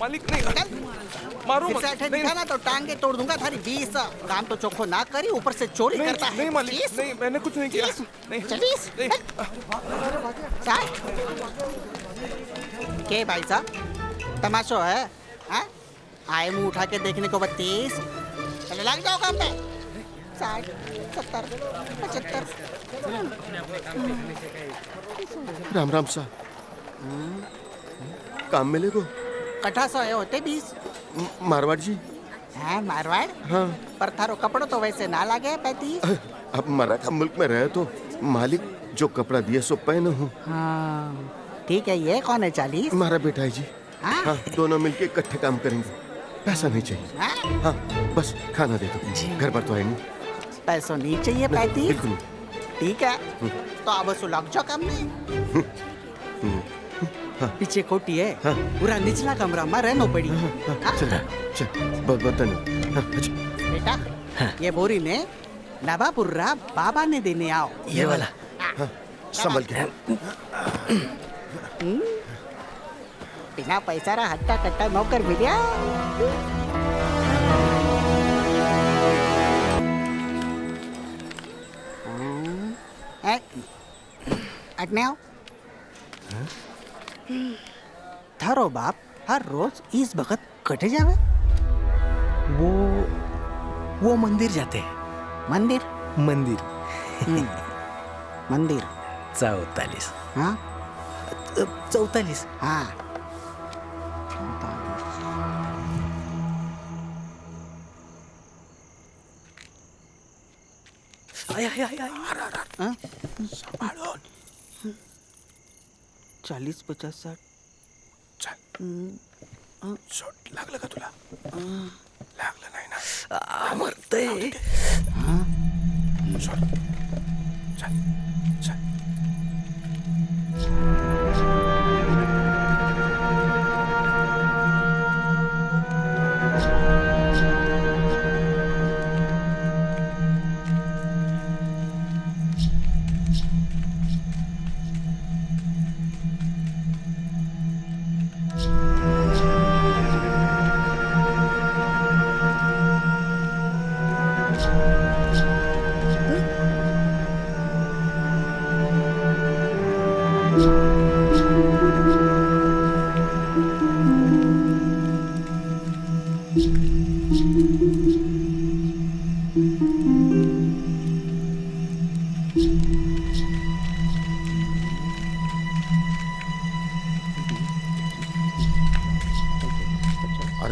मालिक नहीं मारो मत। नहीं दिखा ना तो टांगे तोड़ दूँगा थारी बीस। काम तो चोखो ना करी ऊपर से चोरी नहीं, करता है। नहीं मालिक नहीं मैंने कुछ नहीं किया। बीस, नहीं। चालीस। नहीं। के भाई साहब तमाशो है हाँ? आए मुँह उठा के देखने को बत्तीस। चले लग जाओ काम पे? साठ सत्तर पचहत्तर। राम राम सा काम मिले म- मारवाड़ जी हाँ मारवाड़ हाँ पर थारो कपड़ो तो वैसे ना लागे पैंतीस अब मराठा मुल्क में रहे तो मालिक जो कपड़ा दिए सो पहने हूँ हाँ ठीक है ये कौन है चालीस हमारा बेटा है जी हाँ? हाँ दोनों मिलके इकट्ठे काम करेंगे पैसा नहीं चाहिए हाँ? हाँ बस खाना दे दो घर पर तो है नहीं पैसों नहीं चाहिए बिल्कुल नहीं। ठीक है तो अब उसको लग जाओ काम में पीछे कोठी है। हाँ। पूरा निचला कमरा में रहना पड़ी। हाँ? हाँ, बेटा ये बोरी ने नवापुर्रा बाबा ने देने आओ। ये वाला। संभल के। बिना पैसा रा हट्टा कट्टा नौकर मिलिया अटने आओ। थारो बाप हर रोज इस वक्त कटे जावे? वो वो मंदिर जाते हैं। मंदिर? मंदिर। मंदिर। चौतालीस। हाँ? चौतालीस। हाँ। आय, आय, आय, आय. हाँ? चालीस पचास साठ. शॉट लागलं का तुला? लागलं नाही ना. आ, मरतय. शॉट चल. चल.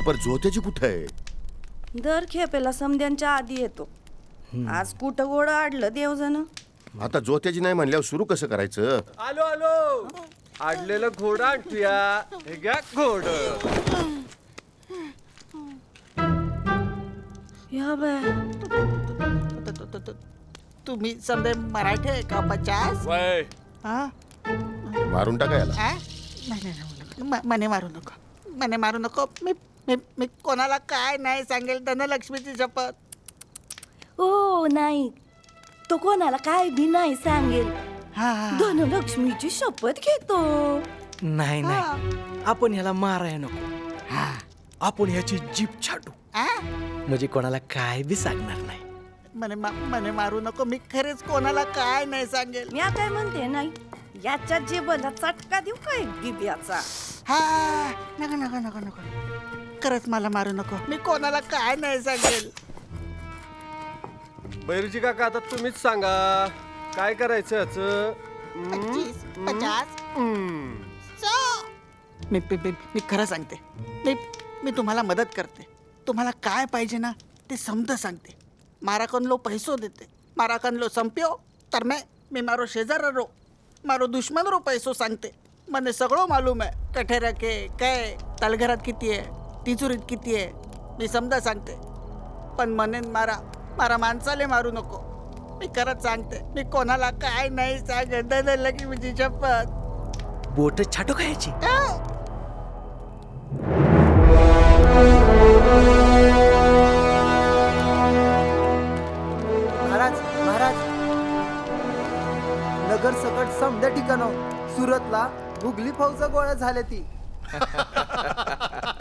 पर जोत्याची कुठं आहे? दर खेपेला समध्यांच्या आधी येतो. आज कुठं गोड आडलं देवजण आता जोत्याची नाही म्हणल्यावर सुरू कसं करायचं? आलो आलो. आडलेलं घोडा आणतोया. हे घ्या घोड. या बाय. त- त- त- त- तुम्ही समजे मराठी आहे का पचास? वय. हा? मारून टाका याला. आ? नाही नाही नाही, म- मने मारू नको. मने मारू नको. मी मी मी कोणाला काय नाही सांगेल धनलक्ष्मीची शपथ. ओ नाही. तो कोणाला काय बी नाही सांगेल. हा हा. धनलक्ष्मीची शपथ घेतो. नाही नाही. आपण ह्याला माराय नको. हा. आपण ह्याची जीप छाटू. आ? म्हणजे कोणाला काय बी सांगणार नाही. मने मा- मने मारू नको. मी खरेच कोणाला काय नाही सांगेल. मी काय म्हणते नाही. याच्या जीवनाला चटका देऊ काय दिव्याचा? हा. नको नको नको नको. खरंच मला मारू नको. मी कोणाला काय नाही सांगेल. बैरजी काका आता तुम्हीच सांगा. काय करायचं याचं? पंचवीस पचास. सौ. मी मी- मी मी खरं सांगते. मी मी तुम्हाला मदत करते. तुम्हाला काय पाहिजे ना ते समज सांगते. मारा कन लो पैसो देते. मारा कन लो संप्यो तर मैं मी मारो शेजार रो. मारो दुश्मन रो पैसो सांगते. મને सगळं मालूम आहे कठे रखे काय तलघरात किती आहे तिजुरीत किती आहे. मी समजा सांगते. पण मने मारा मारा माणसाले मारू नको. मी खरंच सांगते मी कोणाला काय नाही सांगत. दादा की मी शपथ. बोट छाटू महाराज महाराज. नगर सकट समद्या ठिकाणं सुरतला मुघली फौजा गोळ्या झाल्या ती.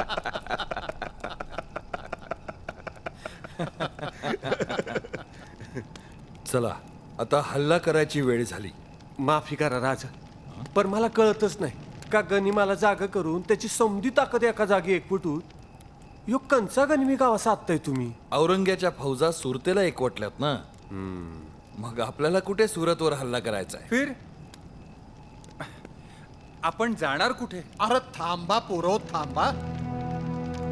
चला आता हल्ला करायची वेळ झाली. माफी करा राजा पण मला कळतच नाही. का गनिमाला जागा करून त्याची समधी ताकद एका जागी एकवटून यो कंचा गनिमी गावा साधताय तुम्ही? औरंग्याच्या फौजा सुरतेला एकवटल्यात ना? मग आपल्याला कुठे सुरतवर हल्ला करायचा आहे? फिर? आपण जाणार कुठे? अरे थांबा पुरो थांबा.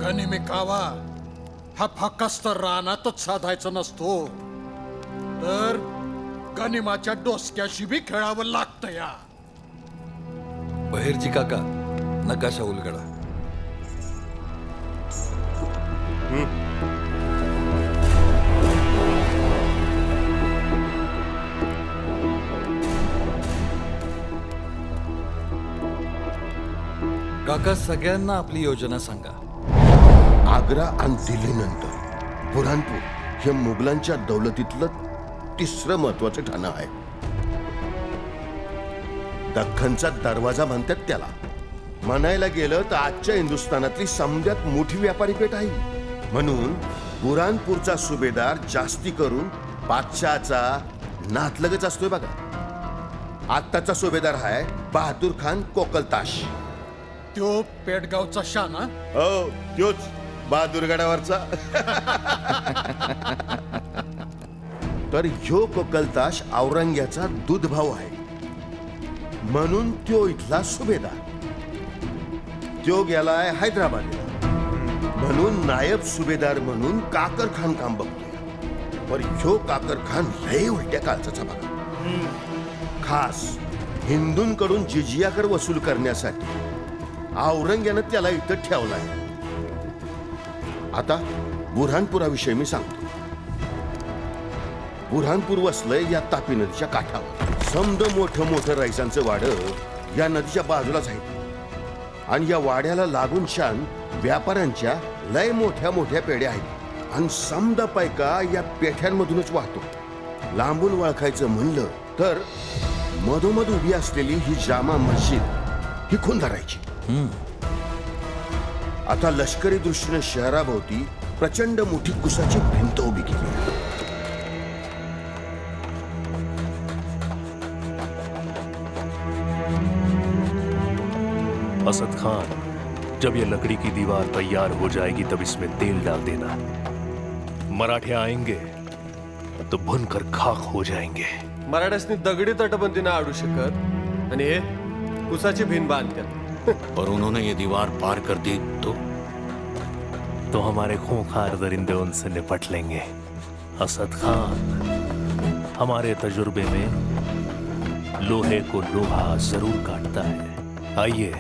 गनिमी कावा हा फकस्त रानातच साधायचा नसतो. तर गनिमाच्या डोसक्याशी बी खेळावं लागतं या. बहिरजी काका नकाशा उलगडा. काका सगळ्यांना आपली योजना सांगा. आग्रा आणि दिल्लीनंतर बुरहानपूर हे मुघलांच्या दौलतीतलं तिसरं महत्वाचं ठाणं आहे. दख्खनचा दरवाजा म्हणतात त्याला. म्हणायला गेलं तर आजच्या हिंदुस्थानातली समद्यात मोठी व्यापारी पेठ आहे. म्हणून बुरानपूरचा सुभेदार जास्ती करून बादशहाचा नातलगच असतोय बघा. आत्ताचा सुभेदार आहे बहादूर खान कोकलताश. त्यो पेडगावचा शाना हो? त्योच बहादूरगडावरचा. तर ह्यो कोकलताश औरंग्याचा दूध भाऊ आहे. म्हणून त्यो इथला सुभेदार. त्यो गेलाय हैदराबादला. म्हणून नायब सुभेदार म्हणून काकर खान काम बघतोय. पर ह्यो काकर खान लय उलट्या कालचा बघा खास हिंदूंकडून जिजिया कर वसूल करण्यासाठी औरंग्यानं त्याला इथं ठेवलाय. आता बुऱ्हाणपुराविषयी मी सांगतो. बुरहानपूर वसलंय या तापी नदीच्या काठावर. समद मोठं मोठं रैसांचं वाड या नदीच्या बाजूलाच आहे. आणि या वाड्याला लागून शान व्यापाऱ्यांच्या लय मोठ्या मोठ्या पेढ्या आहेत. आणि समदा पैका या पेठ्यांमधूनच वाहतो. लांबून ओळखायचं म्हणलं तर मधोमध उभी असलेली ही जामा मस्जिद ही खून धरायची आता लष्करी दृष्टीने शहराभोवती प्रचंड मोठी कुसाची भिंत उभी केली असद खान जब ये लकड़ी की दीवार तैयार हो जाएगी तब इसमें तेल डाल देना। मराठे आएंगे तो भुनकर खाक हो जाएंगे। मराठ्यासनी दगडी तटबंदी ना आडू शकत आणि हे कुसाची भिन बांधतात और उन्होंने ये दीवार पार कर दी तो? तो हमारे खूंखार दरिंदे उनसे निपट लेंगे। असद खान हमारे तजुर्बे में लोहे को लोहा जरूर काटता है। 阿叶。